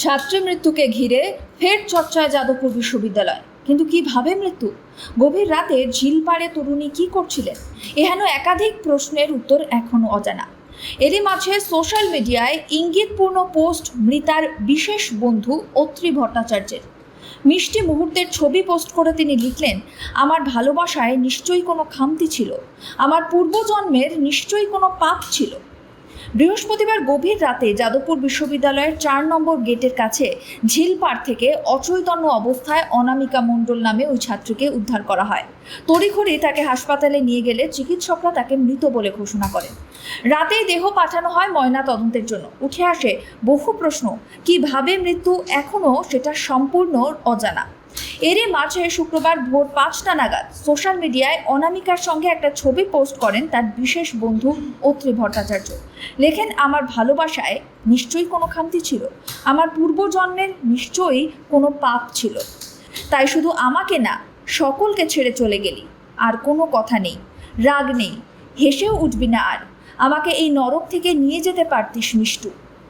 ছাত্রী মৃত্যুকে ঘিরে ফের চর্চায় যাদবপুর বিশ্ববিদ্যালয়। কিন্তু কীভাবে মৃত্যু? গভীর রাতে ঝিলপাড়ে তরুণী কি করছিলেন? এহেন একাধিক প্রশ্নের উত্তর এখনও অজানা। এরই মাঝে সোশ্যাল মিডিয়ায় ইঙ্গিতপূর্ণ পোস্ট মৃতার বিশেষ বন্ধু অত্রি ভট্টাচার্যের। মিষ্টি মুহূর্তের ছবি পোস্ট করে তিনি লিখলেন, আমার ভালোবাসায় নিশ্চয়ই কোনো খামতি ছিল। আমার পূর্বজন্মের নিশ্চয়ই কোনো পাপ ছিল। বৃহস্পতিবার গভীর রাতে যাদবপুর বিশ্ববিদ্যালয়ের চার নম্বর গেটের কাছে ঝিলপাড় থেকে অচৈতন্য অবস্থায় অনামিকা মণ্ডল নামে ওই ছাত্রীকে উদ্ধার করা হয়। তড়িঘড়ি তাকে হাসপাতালে নিয়ে গেলে চিকিৎসকরা তাকে মৃত বলে ঘোষণা করেন। রাতেই দেহ পাঠানো হয় ময়না তদন্তের জন্য। উঠে আসে বহু প্রশ্ন, কীভাবে মৃত্যু? এখনও সেটা সম্পূর্ণ অজানা। এরই মাঝে শুক্রবার ভোর পাঁচটা নাগাদ সোশ্যাল মিডিয়ায় অনামিকার সঙ্গে একটা ছবি পোস্ট করেন তার বিশেষ বন্ধু অত্রি ভট্টাচার্য। লেখেন, আমার ভালোবাসায় নিশ্চয়ই কোনো খামতি ছিল। আমার পূর্বজন্মের নিশ্চয়ই কোনো পাপ ছিল। তাই শুধু আমাকে না, সকলকে ছেড়ে চলে গেলি। আর কোনো কথা নেই। রাগ নেই। হেসেও উঠবি না আর। আমাকে এই নরক থেকে নিয়ে যেতে পারতিস, মিষ্টু।